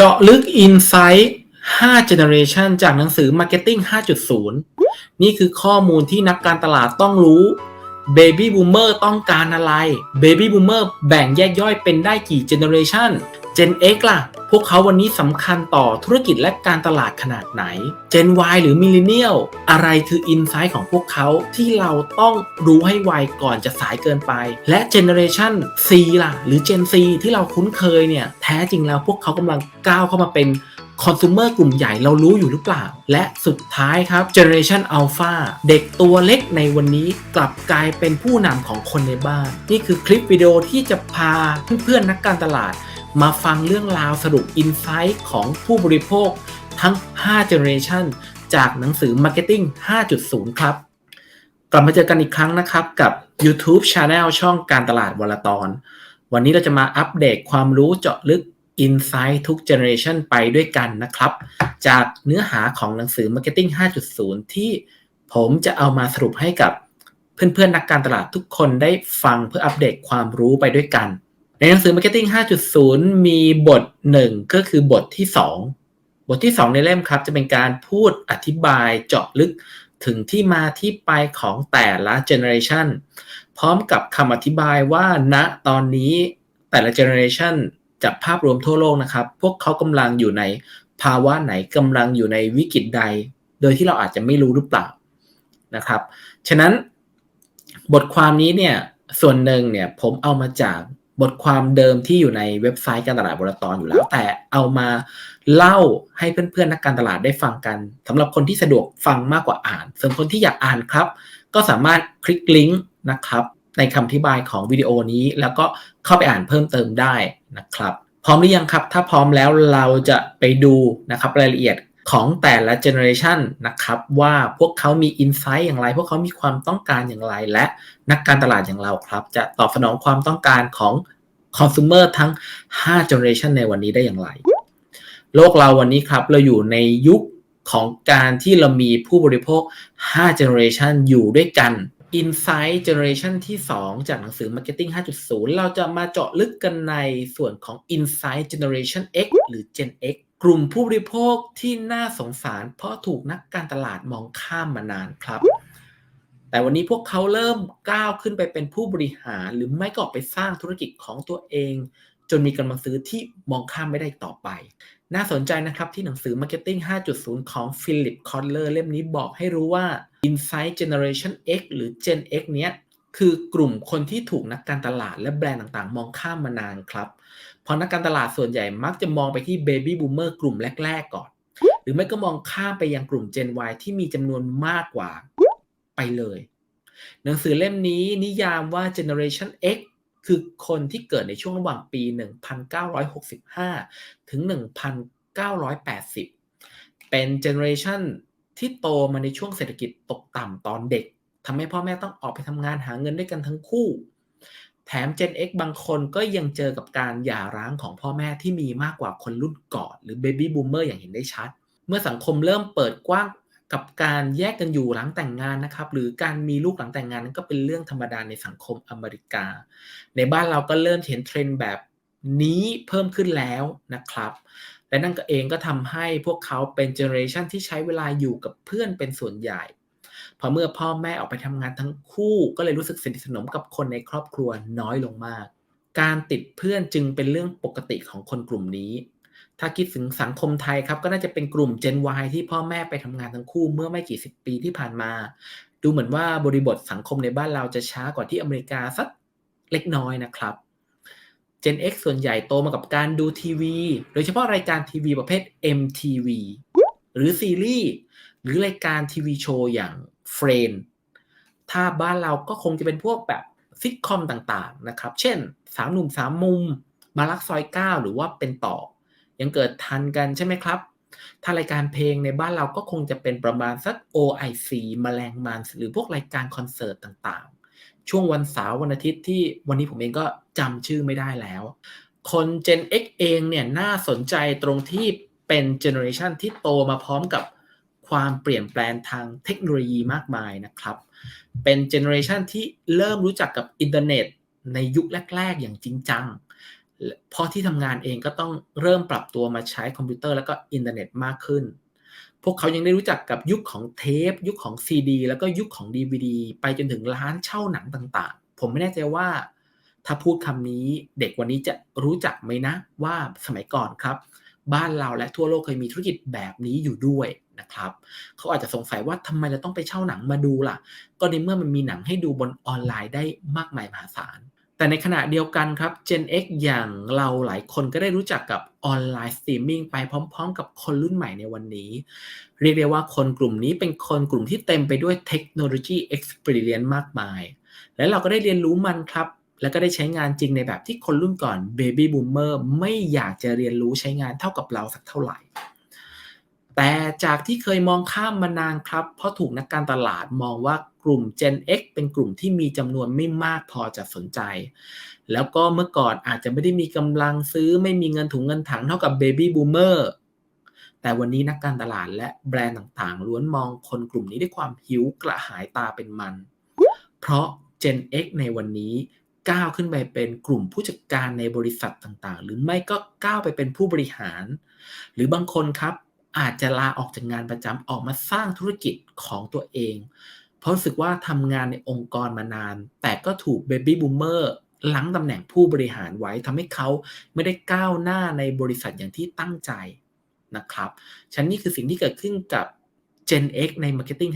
เจาะลึก Insight 5 Generation จากหนังสือ Marketing 5.0 นี่คือข้อมูลที่นักการตลาดต้องรู้ Baby Boomer ต้องการอะไร Baby Boomer แบ่งแยกย่อยเป็นได้กี่ Generation Gen X ล่ะ พวกเขาวันนี้สำคัญต่อธุรกิจและการตลาดขนาดไหน Gen Y หรือ Millennial อะไรคือ Insight ของพวกเขาที่เราต้องรู้ให้ไวก่อนจะสายเกินไป และ Generation C ล่ะ หรือ Gen C ที่เราคุ้นเคยเนี่ย แท้จริงแล้วพวกเขากำลังก้าวเข้ามาเป็นคอน sumer กลุ่มใหญ่เรารู้อยู่หรือเปล่า และสุดท้ายครับ Generation Alpha เด็กตัวเล็กในวันนี้กลับกลายเป็นผู้นำของคนในบ้าน นี่คือคลิปวิดีโอที่จะพาเพื่อนๆนักการตลาด มาฟังเรื่องราวสรุป Insight ของผู้บริโภคทั้ง 5 Generation จากหนังสือ Marketing 5.0 ครับ กลับมาเจอกันอีกครั้งนะครับกับ YouTube Channel ช่องการตลาดวลตอน วันนี้เราจะมาอัปเดตความรู้เจาะลึก Insight ทุก Generation ไปด้วยกันนะครับ จากเนื้อหาของหนังสือ Marketing 5.0 ที่ผมจะเอามาสรุปให้กับเพื่อนๆนักการตลาดทุกคนได้ฟังเพื่ออัปเดตความรู้ไปด้วยกัน ในหนังสือ Marketing 5.0 มีบท1ก็คือบทที่ 2 บทที่ 2 ในเล่มครับจะเป็นการพูดอธิบายเจาะลึกถึงที่มาที่ไปของแต่ละ generation พร้อมกับคำอธิบายว่าณตอนนี้แต่ละ generation จากภาพรวมทั่วโลกนะครับ พวกเขากำลังอยู่ในภาวะไหนกำลังอยู่ในวิกฤตใด โดยที่เราอาจจะไม่รู้หรือเปล่านะครับ ฉะนั้นบทความนี้เนี่ยส่วนหนึ่งเนี่ยผมเอามาจาก บทความเดิมที่อยู่ในเว็บไซต์การตลาดบรตอนอยู่แล้ว แต่เอามาเล่าให้เพื่อนๆ นักการตลาดได้ฟังกันสำหรับคนที่สะดวกฟังมากกว่าอ่านส่วนคนที่อยากอ่านครับ ก็สามารถคลิกลิงก์นะครับ ในคำอธิบายของวิดีโอนี้ แล้วก็เข้าไปอ่านเพิ่มเติมได้นะครับ พร้อมหรือยังครับ ถ้าพร้อมแล้วเราจะไปดูนะครับรายละเอียด ของแต่ละเจเนอเรชันนะครับว่าพวกเขามีอินไซต์อย่างไร พวกเขามีความต้องการอย่างไร และนักการตลาดอย่างเราครับ จะตอบสนองความต้องการของคอน sumer ทั้ง5 generation ในวันนี้ได้อย่างไร โลกเราวันนี้ครับเราอยู่ในยุคของการที่เรามีผู้บริโภค5 generation อยู่ด้วยกัน Insight Generation ที่ 2 จากหนังสือ Marketing 5.0 เราจะมาเจาะลึกกันในส่วนของ Insight Generation X หรือ Gen X กลุ่มผู้บริโภคที่น่าสงสาร เพราะถูกนักการตลาดมองข้ามมานานครับ แต่วันนี้พวกเขาเริ่มก้าวขึ้นไปเป็นผู้บริหาร หรือไม่ก็ออกไปสร้างธุรกิจของตัวเอง จนมีกำลังซื้อที่มองข้ามไม่ได้ต่อไป น่าสนใจนะครับที่หนังสือ Marketing 5.0 ของ Philip Kotler เล่มนี้บอกให้รู้ว่า Insight Generation X หรือ Gen X เนี้ยคือกลุ่มคนที่ถูกนักการตลาดและแบรนด์ต่างๆ มองข้ามมานานครับ พราะนักการตลาดส่วนใหญ่มักจะมองไปที่ Baby Boomer กลุ่มแรก ๆ ก่อน หรือไม่ก็มองข้ามไปยังกลุ่ม Gen Y ที่มีจำนวนมากกว่าไปเลย หนังสือเล่มนี้นิยามว่า Generation X คือคนที่เกิดในช่วงระหว่างปี 1965 ถึง 1980 เป็นเจเนอเรชันที่โตมาในช่วงเศรษฐกิจตกต่ำตอนเด็กทำให้พ่อแม่ต้องออกไปทำงานหาเงินด้วยกันทั้งคู่ แถม Gen X บางคนก็ยังเจอกับการหย่าร้างของพ่อแม่ที่มีมากกว่าคนรุ่นก่อน หรือ Baby Boomer อย่างเห็นได้ชัด เมื่อสังคมเริ่มเปิดกว้างกับการแยกกันอยู่หลังแต่งงานนะครับ หรือการมีลูกหลังแต่งงานนั้นก็เป็นเรื่องธรรมดาในสังคมอเมริกา ในบ้านเราก็เริ่มเห็นเทรนด์แบบนี้เพิ่มขึ้นแล้วนะครับ และนั่นก็เองก็ทำให้พวกเขาเป็นเจเนอเรชันที่ใช้เวลาอยู่กับเพื่อนเป็นส่วนใหญ่ พอเมื่อพ่อแม่ออกไปทำงานทั้งคู่ ก็เลยรู้สึกสนิทสนมกับคนในครอบครัวน้อยลงมาก การติดเพื่อนจึงเป็นเรื่องปกติของคนกลุ่มนี้ ถ้าคิดถึงสังคมไทยครับก็น่าจะเป็นกลุ่ม Gen Y ที่พ่อแม่ไปทำงานทั้งคู่เมื่อไม่กี่สิบปีที่ผ่านมา ดูเหมือนว่าบริบทสังคมในบ้านเราจะช้ากว่าที่อเมริกาสักเล็กน้อยนะครับ Gen X ส่วนใหญ่โตมากับการดูทีวี โดยเฉพาะรายการทีวีประเภท MTV หรือซีรีส์ หรือรายการทีวีโชว์อย่าง f r ร e n d ถ้าบ้านเราก็คงจะเป็นพวกแบบซิทคอมต่างๆนะครับ เช่นสามหนุ่มสามมุม มารักซอยเก้าหรือว่าเป็นต่อ ยังเกิดทันกันใช่ไหมครับ ถ้ารายการเพลงในบ้านเราก็คงจะเป็นประมาณสัก OIC มแมลงมันหรือพวกรายการคอนเสิร์ตต่างๆ ช่วงวันเสาร์วันอาทิตย์ที่วันนี้ผมเองก็จำชื่อไม่ได้แล้ว คน Gen X เองเนี่ยน่าสนใจตรงที่เป็นเจเนอเรชันที่โตมาพร้อมกับ ความเปลี่ยนแปลงทางเทคโนโลยีมากมายนะครับ เป็นเจเนอเรชันที่เริ่มรู้จักกับอินเทอร์เน็ตในยุคแรก ๆ อย่างจริงจังพราะที่ทำงานเองก็ต้องเริ่มปรับตัวมาใช้คอมพิวเตอร์แล้วก็อินเทอร์เน็ตมากขึ้น พวกเขายังได้รู้จักกับยุคของเทป ยุคของซีดีแล้วก็ยุคของ DVD ไปจนถึงร้านเช่าหนังต่างๆ ผมไม่แน่ใจว่า ถ้าพูดคำนี้เด็กวันนี้จะรู้จักไหมนะว่าสมัยก่อนครับ บ้านเราและทั่วโลกเคยมีธุรกิจแบบนี้อยู่ด้วย นะครับเขาอาจจะสงสัยว่าทำไมเราต้องไปเช่าหนังมาดูล่ะ ก็ในเมื่อมันมีหนังให้ดูบนออนไลน์ได้มากมายมหาศาลแต่ในขณะเดียวกันครับ Gen X อย่างเราหลายคนก็ได้รู้จักกับออนไลน์สตรีมมิ่งไปพร้อม ๆ กับคนรุ่นใหม่ในวันนี้ เรียกได้ว่าคนกลุ่มนี้เป็นคนกลุ่มที่เต็มไปด้วยเทคโนโลยี experience มากมาย และเราก็ได้เรียนรู้มันครับ แล้วก็ได้ใช้งานจริงในแบบที่คนรุ่นก่อน Baby Boomer ไม่อยากจะเรียนรู้ใช้งานเท่ากับเราสักเท่าไหร่ แต่จากที่เคยมองข้ามมานานครับ เพราะถูกนักการตลาดมองว่ากลุ่ม Gen X เป็นกลุ่มที่มีจำนวนไม่มากพอจะสนใจ แล้วก็เมื่อก่อนอาจจะไม่ได้มีกำลังซื้อไม่มีเงินถุงเงินถังเท่ากับ Baby Boomer แต่วันนี้นักการตลาดและแบรนด์ต่างๆ ล้วนมองคนกลุ่มนี้ด้วยความหิวกระหายตาเป็นมัน เพราะ Gen X ในวันนี้ก้าวขึ้นไปเป็นกลุ่มผู้จัดการในบริษัทต่างๆ หรือไม่ก็ก้าวไปเป็นผู้บริหาร หรือบางคนครับ อาจจะลาออกจากงานประจำออกมาสร้างธุรกิจของตัวเอง เพราะรู้สึกว่าทำงานในองค์กรมานาน แต่ก็ถูก Baby Boomer ลังตำแหน่งผู้บริหารไว้ทำให้เขาไม่ได้ก้าวหน้าในบริษัทอย่างที่ตั้งใจนะครับฉันนี่คือสิ่งที่เกิดขึ้นกับ Gen X ใน Marketing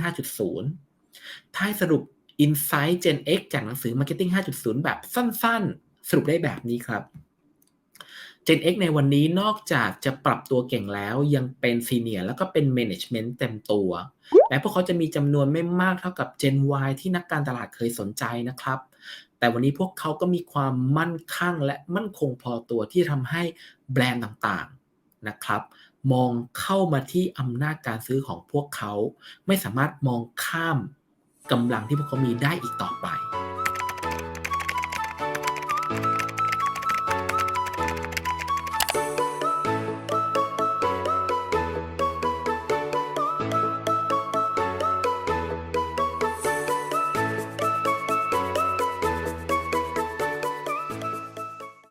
5.0 ถ้าให้สรุป Insight Gen X จากหนังสือ Marketing 5.0 แบบสั้นๆ สรุปได้แบบนี้ครับ Gen X ในวันนี้นอกจากจะปรับตัวเก่งแล้วยังเป็นซีเนียร์แล้วก็เป็น Management เต็มตัวแม้พวกเขาจะมีจำนวนไม่มากเท่ากับ Gen Y ที่นักการตลาดเคยสนใจนะครับ แต่วันนี้พวกเขาก็มีความมั่นคงและมั่นคงพอตัวที่ทำให้แบรนด์ต่างๆนะครับ มองเข้ามาที่อำนาจการซื้อของพวกเขา ไม่สามารถมองข้ามกำลังที่พวกเขามีได้อีกต่อไป